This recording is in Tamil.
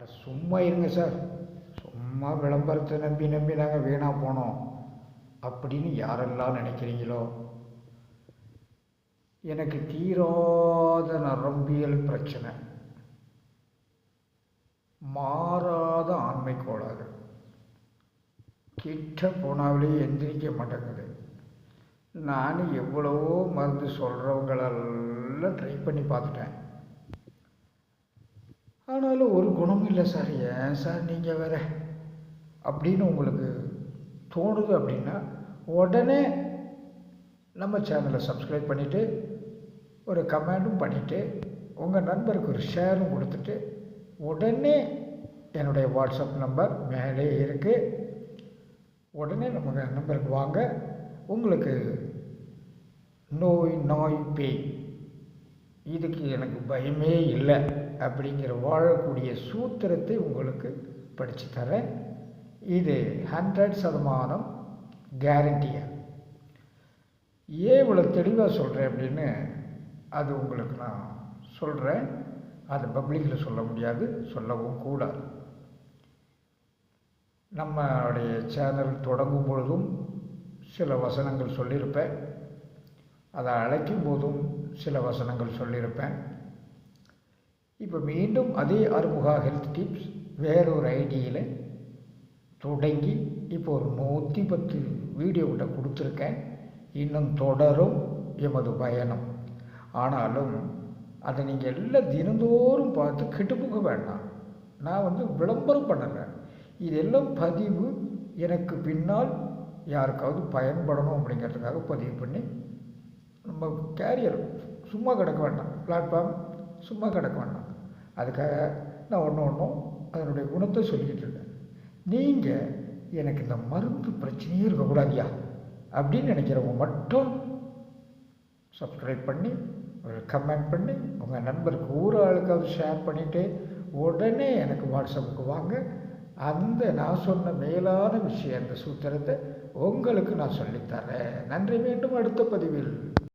அட சும்மா இருங்க சார். சும்மா விளம்பரத்தை நம்பி நம்பி நாங்கள் வீணாக போனோம். அப்படின்னு யாரெல்லாம் நினைக்கிறீங்களோ? எனக்கு தீராத நரம்பியல் பிரச்சனை. மாறாத ஆண்மை கோளாறு. கிட்ட போனாலே எந்திரிக்க மாட்டேங்குது. நான் எவ்வளவோ மருந்து சொல்கிறவங்களெல்லாம் ட்ரை பண்ணி பார்த்துட்டேன். ஆனாலும் ஒரு குணமும் இல்லை சார். ஏன் சார் நீங்கள் வேற? அப்படின்னு உங்களுக்கு தோணுது அப்படின்னா உடனே நம்ம சேனலை சப்ஸ்கிரைப் பண்ணிவிட்டு ஒரு கமெண்டும் பண்ணிவிட்டு உங்கள் நண்பருக்கு ஒரு ஷேரும் கொடுத்துட்டு உடனே என்னுடைய வாட்ஸ்அப் நம்பர் மேலே இருக்குது உடனே நம்ம நம்பருக்கு வாங்க. உங்களுக்கு நோய் நாய் பேய் இதுக்கு எனக்கு பயமே இல்லை அப்படிங்கிற வாழக்கூடிய சூத்திரத்தை உங்களுக்கு படித்து தரேன். இது ஹண்ட்ரட் சதமானம் கேரண்டியா ஏன் இவ்வளோ தெளிவாக சொல்கிறேன் அப்படின்னு அது உங்களுக்கு நான் சொல்கிறேன் அது பப்ளிக்கில் சொல்ல முடியாது சொல்லவும் கூடாது. நம்மளுடைய சேனல் தொடங்கும் பொழுதும் சில வசனங்கள் சொல்லியிருப்பேன். அதை அழைக்கும் போதும் சில வசனங்கள் சொல்லியிருப்பேன். இப்போ மீண்டும் அதே அறுமுகா ஹெல்த் டிப்ஸ் வேறொரு ஐடியில் தொடங்கி இப்போ ஒரு நூற்றி பத்து வீடியோக்கிட்ட கொடுத்துருக்கேன். இன்னும் தொடரும் எமது பயணம். ஆனாலும் அதை நீங்கள் எல்லாம் தினந்தோறும் பார்த்து கெட்டுப்போக வேண்டாம். நான் வந்து விளம்பரம் பண்ணுறேன் இதெல்லாம் பதிவு எனக்கு பின்னால் யாருக்காவது பயன்படணும் அப்படிங்கிறதுக்காக பதிவு பண்ணி நம்ம கேரியர் சும்மா கிடக்க வேண்டாம். பிளாட்ஃபார்ம் சும்மா கிடக்க வேண்டாம். அதுக்காக நான் ஒன்று ஒன்றும் அதனுடைய குணத்தை சொல்லிக்கிட்டு இருக்கேன். நீங்கள் எனக்கு இந்த மருந்து பிரச்சனையே இருக்கக்கூடாதியா? அப்படின்னு நினைக்கிறவங்க மட்டும் சப்ஸ்கிரைப் பண்ணி ஒரு கமெண்ட் பண்ணி உங்கள் நண்பருக்கு ஒரு ஆளுக்காவது ஷேர் பண்ணிவிட்டு உடனே எனக்கு வாட்ஸ்அப்புக்கு வாங்க. அந்த நான் சொன்ன மேலான விஷயம் அந்த சூத்திரத்தை உங்களுக்கு நான் சொல்லித்தரேன். நன்றி மீண்டும் அடுத்த பதிவில்.